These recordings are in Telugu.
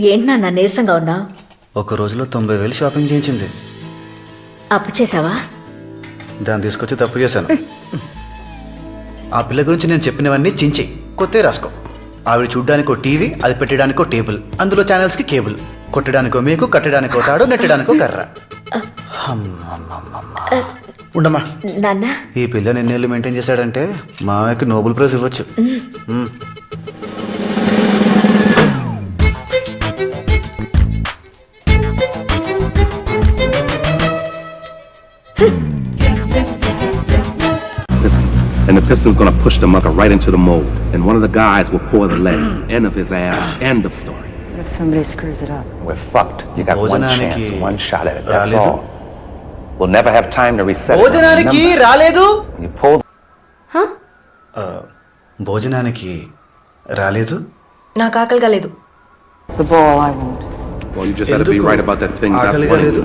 ఏంటి నాన్న నీరసంగా ఉన్నావు ఒక రోజులో తొంభై వేలు షాపింగ్ చేయించింది. అప్పు చేసావా దాన్ని తీసుకొచ్చి తప్పు చేశాను. ఆ పిల్ల గురించి నేను చెప్పినవన్నీ చించి కొత్త రాసుకో. ఆవిడ చూడ్డానికో టీవీ అది పెట్టడానికో టేబుల్ అందులో ఛానల్స్కి కేబుల్. కొట్టడానికో మేకు కట్టడానికో తాడు నెట్టడానికో కర్ర. ఉండమ్మా. నాన్న. ఈ పిల్లని ఎన్నేళ్ళు మెయింటైన్ చేశాడంటే మామయ్యకి నోబెల్ ప్రైజ్ ఇవ్వచ్చు. and the piston's gonna push the mucker right into the mold, and one of the guys will pour the lead. End of his ass. End of story. What if somebody screws it up? We're fucked. You got one భోజనానికి chance, one shot at it. That's రాలేదు. all. We'll never have time to reset. it. భోజనానికి Remember, రాలేదు when you pull భోజనానికి రాలేదు నాకు ఆకలి కాలేదు The ball, I won't. Well, you just had to be ఎందుకు right about that thing not ఆకలిగా winning. లేదు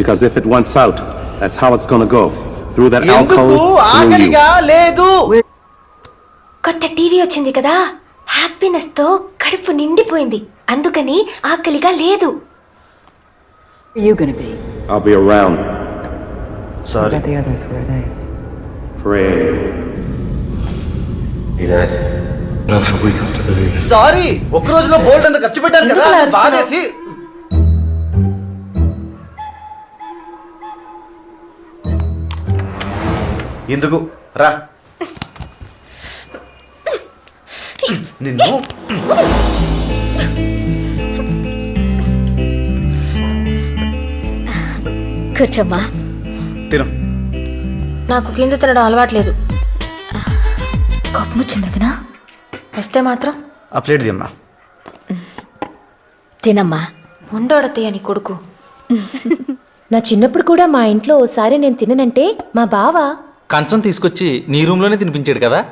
Because if it wants out, that's how it's gonna go. Through that ఎందుకు alcove, through you. ఆకలిగా లేదు కొత్త టీవీ వచ్చింది కదా హ్యాపీనెస్తో కడుపు నిండిపోయింది అందుకని ఆకలిగా లేదు Where are you gonna be? I'll be around. What sorry about the others? Where are they? Pray. Sorry ఒక రోజులో బోల్డ్ అంత ఖర్చు పెట్టాను కదా ఎందుకు అలా బాధేసి ఎందుకు రా. నిన్ను. కూర్చోమ్మా. తిను. నాకు కింద తినడం అలవాట్లేదు. కోపం వచ్చింది వదినా వస్తే మాత్రం. ఆ ప్లేట్ దిమ్మా. తినమ్మా. ఉండోడతయ్య నీ కొడుకు. నా చిన్నప్పుడు కూడా మా ఇంట్లో ఓసారి నేను తిననంటే మా బావ కంచం తీసుకొచ్చి నీ రూమ్లోనే తినిపించాడు కదా?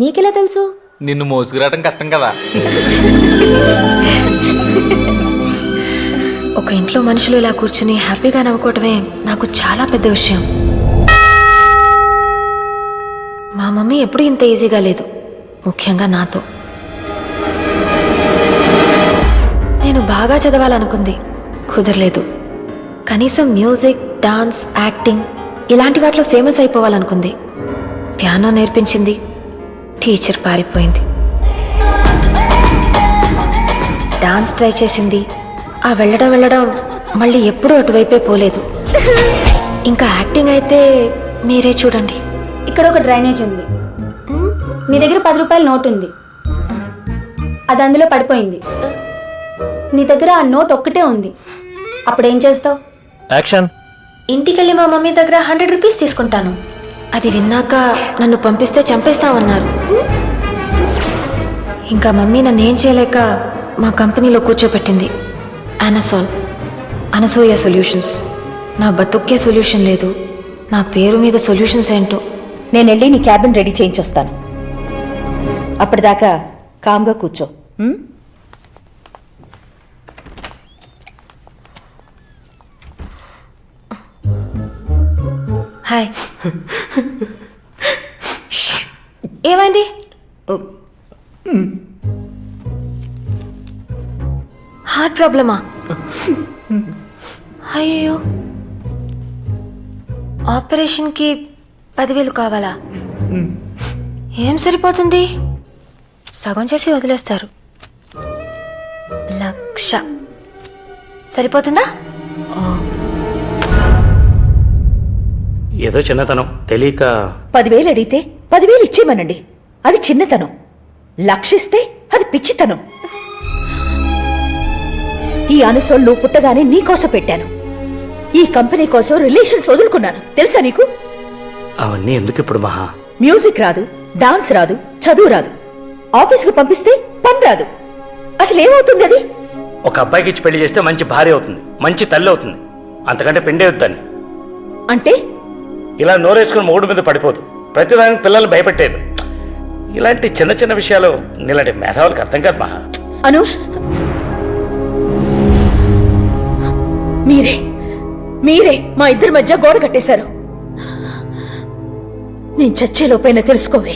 నీకెలా తెలుసు? నిన్ను మోసుకురావడం కష్టం కదా? ఒక ఇంట్లో మనుషులు ఇలా కూర్చుని హ్యాపీగా నవ్వుకోవటమే నాకు చాలా పెద్ద విషయం. మా మమ్మీ ఎప్పుడూ ఇంత ఈజీగా లేదు ముఖ్యంగా నాతో. నేను బాగా చదవాలనుకుంది కుదరలేదు. కనీసం మ్యూజిక్ డాన్స్ యాక్టింగ్ ఇలాంటి వాటిలో ఫేమస్ అయిపోవాలనుకుంది. పియానో నేర్పించింది. టీచర్ పారిపోయింది. డాన్స్ ట్రై చేసింది. ఆ వెళ్ళడం వెళ్ళడం మళ్ళీ ఎప్పుడూ అటువైపే పోలేదు. ఇంకా యాక్టింగ్ అయితే మీరే చూడండి. ఇక్కడ ఒక డ్రైనేజ్ ఉంది. నీ దగ్గర పది రూపాయల నోట్ ఉంది. అది అందులో పడిపోయింది. నీ దగ్గర ఆ నోట్ ఒక్కటే ఉంది. అప్పుడు ఏం చేస్తావు? యాక్షన్ ఇంటికెళ్ళి మా మమ్మీ దగ్గర హండ్రెడ్ రూపీస్ తీసుకుంటాను. అది విన్నాక నన్ను పంపిస్తే చంపేస్తామన్నారు. ఇంకా మమ్మీ నన్ను ఏం చేయలేక మా కంపెనీలో కూర్చోపెట్టింది. అనసాల్ అనసూయ సొల్యూషన్స్ నా బతుక్కే సొల్యూషన్ లేదు. నా పేరు మీద సొల్యూషన్స్ ఏంటో. నేను వెళ్ళి నీ క్యాబిన్ రెడీ చేయించొస్తాను. అప్పటిదాకా కామ్గా కూర్చో. హాయ్. ఏమైంది? హార్ట్ ప్రాబ్లమా? అయ్యో ఆపరేషన్కి పదివేలు కావాలా? ఏం సరిపోతుంది? సగం చేసి వదిలేస్తారు. లక్ష. సరిపోతుందా? ఏదో చిన్నతనం. తెలియక పదివేలు అడిగితే పదివేలు ఇచ్చేయమనండి. అది చిన్నతనం. లక్షిస్తే అది పిచ్చితనం. ఈ అనసోల్ నువ్వు పుట్టగానే నీకోసం పెట్టాను. ఈ కంపెనీ కోసం రిలేషన్స్ వదులుకున్నాను. తెలుసా నీకు? అవన్నీ ఎందుకు ఇప్పుడు మహా? మ్యూజిక్ రాదు డాన్స్ రాదు చదువు రాదు. ఆఫీసుకు పంపిస్తే పని రాదు. అసలు ఏమవుతుంది అది? ఒక అబ్బాయికి ఇచ్చి పెళ్ళి చేస్తే మంచి భార్య అవుతుంది మంచి తల్లి అవుతుంది. అంతకంటే పెండే వద్దని అంటే? ఇలా నోరేసుకుని మూడు మీద పడిపోదు. ప్రతిదానికి పిల్లల్ని భయపెట్టేది. ఇలాంటి చిన్న చిన్న విషయాలు నీలాంటి మేధావులకు అర్థం కాదు మహా. అను. మీరే. మీరే మా ఇద్దరి మధ్య గోడ కట్టేశారు. నేను చచ్చేలోపైన తెలుసుకోవే.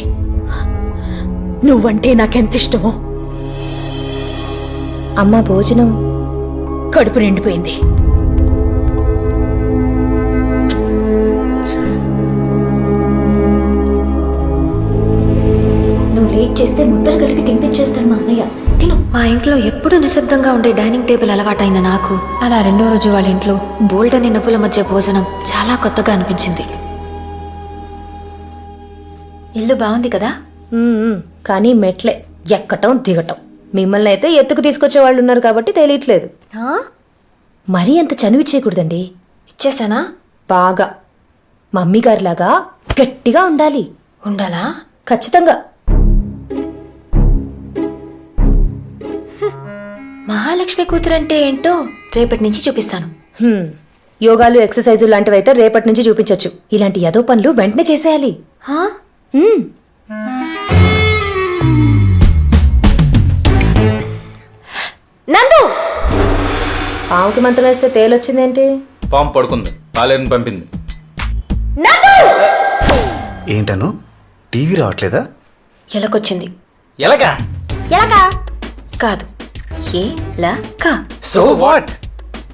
నువ్వంటే నాకెంత ఇష్టమో. అమ్మ భోజనం కడుపు నిండిపోయింది. లేట్ చేస్తే ముద్దలు కలిపి తినిపించేస్తాడు మా అన్నయ్య. తిను. మా ఇంట్లో ఎప్పుడూ నిశ్శబ్దంగా ఉండే డైనింగ్ టేబుల్ అలవాటైన నాకు. అలా రెండో రోజు వాళ్ళ ఇంట్లో బోల్డ్ అని నవ్వుల మధ్య భోజనం చాలా కొత్తగా అనిపించింది. ఇల్లు బాగుంది కదా. కానీ మెట్లే. ఎక్కటం దిగటం. మిమ్మల్ని అయితే ఎత్తుకు తీసుకొచ్చే వాళ్ళు ఉన్నారు కాబట్టి తెలియట్లేదు. ఆ? మరీ అంత చనువు ఇచ్చేయకూడదండి. ఇచ్చేసానా బాగా. మమ్మీ గారిలాగా గట్టిగా ఉండాలి. ఉండాలా? ఖచ్చితంగా. మహాలక్ష్మి కూతురంటే ఏంటో రేపటి నుంచి చూపిస్తాను. హ్మ్. యోగాలు ఎక్సర్సైజులు లాంటివైతే రేపటి నుంచి చూపించొచ్చు. ఇలాంటి యదో పనులు వెంటనే చేసేయాలి. హా? హ్మ్. నందు! పావుకి మంత్రం వేస్తే తేలొచ్చిందేంటి? పాము పడుకుంది. పాలేరుని పంపింది. ఏంటను? టీవీ రావట్లేదా? ఎలకొచ్చింది. ఎలాగా కాదు. ఏ లా కా. సో వాట్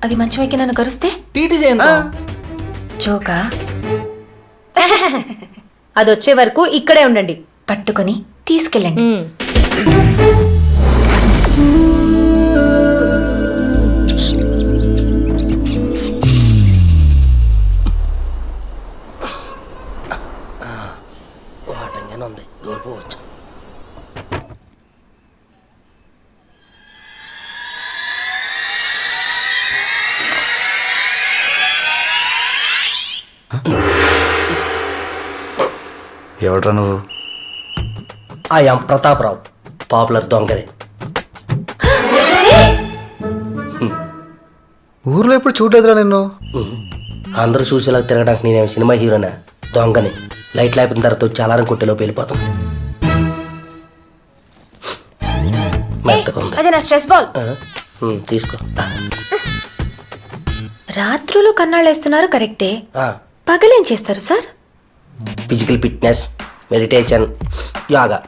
అది మంచి వైకి నన్ను కరుస్తే? టీటీ చేయండి జోకా? అది వచ్చే వరకు ఇక్కడే ఉండండి. పట్టుకొని తీసుకెళ్ళండి. ఎవడ్రా నువ్వు? ఆ ఎం ప్రతాపరావు పాపులర్ దొంగని. ఊర్లో ఎప్పుడు చూడలేదురా నిన్ను. అందరూ చూసేలా తిరగడానికి నేనేం సినిమా హీరోనా? దొంగని. లైట్ అయిపోయిన తర్వాత వచ్చి అలారం కొట్టేలోపు వెళ్ళిపోతాం. మెత్తగా ఉంది అది నా స్ట్రెస్ బాల్. ఆ, ఉమ్, తీసుకో. రాత్రులు కన్నాళ్ళేస్తున్నారు కరెక్టే. పగలేం చేస్తారు sir? Physical fitness meditation yoga.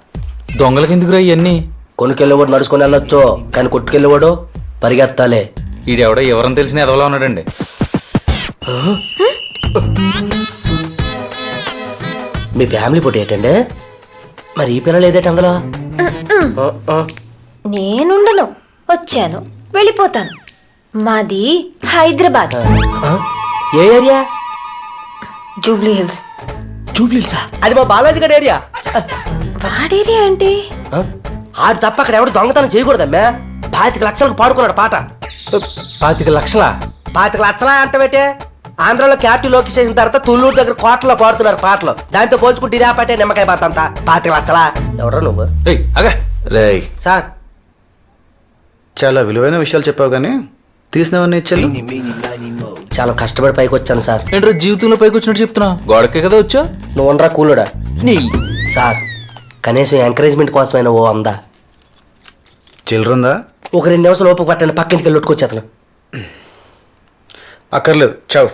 దొంగలకి ఎందుకురా ఇవన్నీ కొనుకెళ్ళేవాడు నడుచుకొని వెళ్ళొచ్చు కానీ కొట్టుకెళ్ళేవాడు పరిగెత్తాలే. ఈడెవడో ఎవరని తెలిసిన ఎదవలా ఉన్నాడండి. మీ ఫ్యామిలీ ఫోటో ఏంటండి? మరి ఈ పిల్లలు ఏదేటి అందులో? ఆ, ఆ. నేనుండను వచ్చాను వెళ్ళిపోతాను. మాది హైదరాబాద్. ఆ? ఏ ఏరియా? Jubilee Hills. జూబ్లీసా అది మా బాలాజీ గడ్ ఏరియా. వాడేరియా ఏంటి? ఆ? ఆడు తప్ప అక్కడ ఎవడు దొంగతనం చేయకూడదమ్మా. పాతిక లక్షలకు పాడుకున్నాడు పాట. పాతిక లక్షలా? పాతిక లక్షలా అంట పెట్టే. ఆంధ్రలో క్యాపిటల్లోకి చేసిన తర్వాత తుళ్ళూరు దగ్గర కోటలో పాడుతున్నారు పాటలు. దాంతో పోల్చుకుంటే ఇదే పాటే నిమ్మకాయ పాత అంతా. పాతిక లక్షలా. ఎవడో నువ్వు? రేయ్. సార్. చాలా విలువైన విషయాలు చెప్పావు కానీ తీసినవన్నీ ఇచ్చాను చాలా కష్టపడి పైకి వచ్చాను సార్. ఏంట్రా జీవితంలో పైకి వచ్చినట్టు చెప్తున్నా? గోడకే కదా వచ్చా? నువ్వు ఉండరా కూలుడా? నీ. సార్ కనీసం ఎంకరేజ్మెంట్ కోసమైనా ఓ అందా చిల్లరుందా? ఒక రెండు నిమిషాలు ఓపిక పట్టండి పక్కింటికి వెళ్ళి కొట్టుకొచ్చేతను అక్కర్లేదు చావు.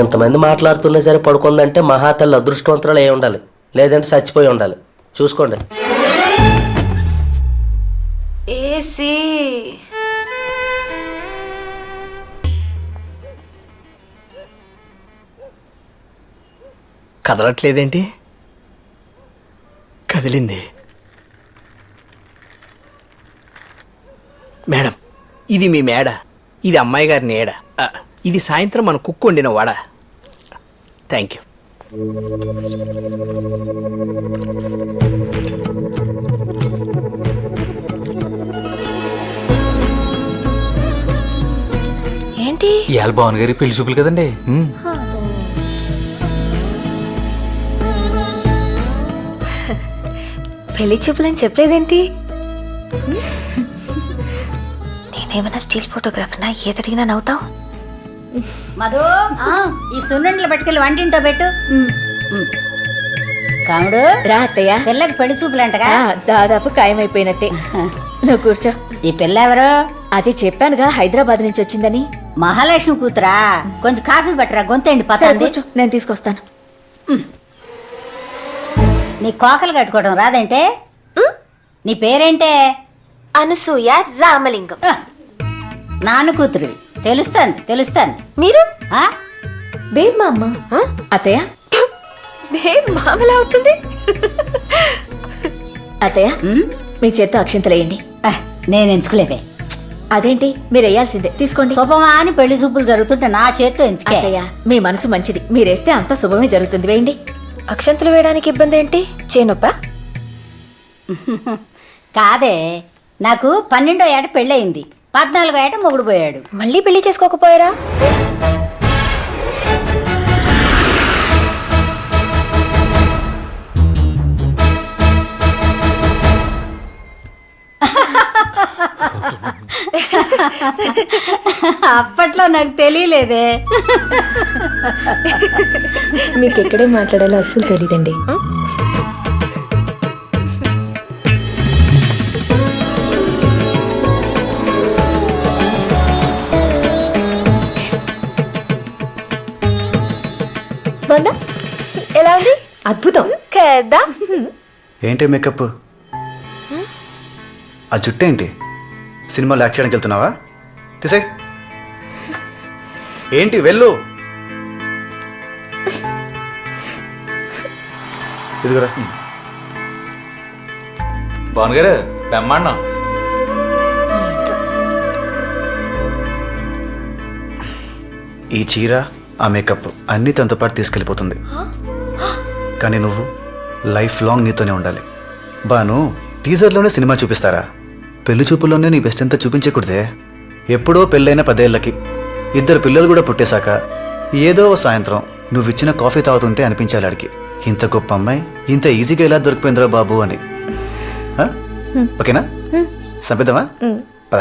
ఇంతమంది మాట్లాడుతున్నా సరే పడుకుందంటే మహాతల్లి అదృష్టవంతురాలు అయి ఉండాలి. లేదంటే చచ్చిపోయి ఉండాలి. చూసుకోండి. ఏసీ. కదలట్లేదేంటి? కదిలింది. మేడం ఇది మీ మేడ. ఇది అమ్మాయి గారి నీడ ఆ, ఇది సాయంత్రం మన కుక్కు వండిన వడ. థ్యాంక్ యూ ఇవాళ భావన్ గారి పెళ్ళి చూపులు కదండి. పెళ్ళి చూపులని చెప్పలేదేంటి? నేనేమన్నా స్టీల్ ఫోటోగ్రాఫర్నా? ఏదడిగినా నవ్వుతావు? మధు ఈ సున్నుండలు పట్టుకెళ్ళి వంటింటో పెట్టు. కాముడు రా అత్తయ్య. పిల్లకి పెళ్ళి చూపులంటగా? దాదాపు ఖాయమైపోయినట్టే. నువ్వు కూర్చో. ఈ పిల్ల ఎవరు? అది చెప్పానుగా హైదరాబాద్ నుంచి వచ్చిందని. మహాలక్ష్మి కూతురా కొంచెం కాఫీ పట్టరా గొంతండి కూర్చో నేను తీసుకొస్తాను. నీ కోకలు కట్టుకోవడం రాదంటే? నీ పేరేంటే? అనసూయ రామలింగం. నాన్న కూతురు తెలుస్తాంది తెలుస్తాంది. మీరు? ఆ? బేబ్ మా అమ్మ. ఆ? అత్తయ్య? బేబ్ మామలా అవుతుంది? అత్తయ్య? ఉమ్? మీ చేత్తో అక్షింతలేయండి ఆ, నేను ఎందుకులేవే? అదేంటి? మీరు వేయాల్సిందే తీసుకోండి. శుభమా అని పెళ్ళి చూపులు జరుగుతుంటే నా చేత్తో ఎందుకే? అత్తయ్య మీ మనసు మంచిది. మీరేస్తే అంత శుభమే జరుగుతుంది. వేయండి. అక్షంతలు వేయడానికి ఇబ్బంది ఏంటి చేనొప్ప? కాదే నాకు పన్నెండో ఏట పెళ్ళయింది. పద్నాలుగో ఏట మొగుడు పోయాడు. మళ్ళీ పెళ్ళి చేసుకోకపోయారా? అప్పట్లో నాకు తెలియలేదే. మీకు ఎక్కడే మాట్లాడాలో అస్సలు తెలియదండి బాగుందా ఎలా ఉంది? అద్భుతం. కదా. ఏంటి మేకప్ ఆ జుట్టు ఏంటి? సినిమాలో యాక్ట్ చేయడానికి వెళ్తున్నావా? తీసే ఏంటి వెళ్ళు. ఇదిగురా. పవన్ గారు బెమ్మాడినాం ఈ చీర ఆ మేకప్ అన్నీ తనతో పాటు తీసుకెళ్ళిపోతుంది. కానీ నువ్వు లైఫ్ లాంగ్ నీతోనే ఉండాలి. బాను టీజర్లోనే సినిమా చూపిస్తారా? పెళ్ళి చూపుల్లోనే నీ బెస్ట్ అంతా చూపించకూడదే. ఎప్పుడో పెళ్ళైన పదేళ్ళకి ఇద్దరు పిల్లలు కూడా పుట్టేశాక ఏదో సాయంత్రం నువ్వు ఇచ్చిన కాఫీ తాగుతుంటే అనిపించాలి ఆడికి. ఇంత గొప్ప అమ్మాయి ఇంత ఈజీగా ఎలా దొరికిపోయిందిరా బాబు అని? ఓకేనా? సంపిద్దామా పద.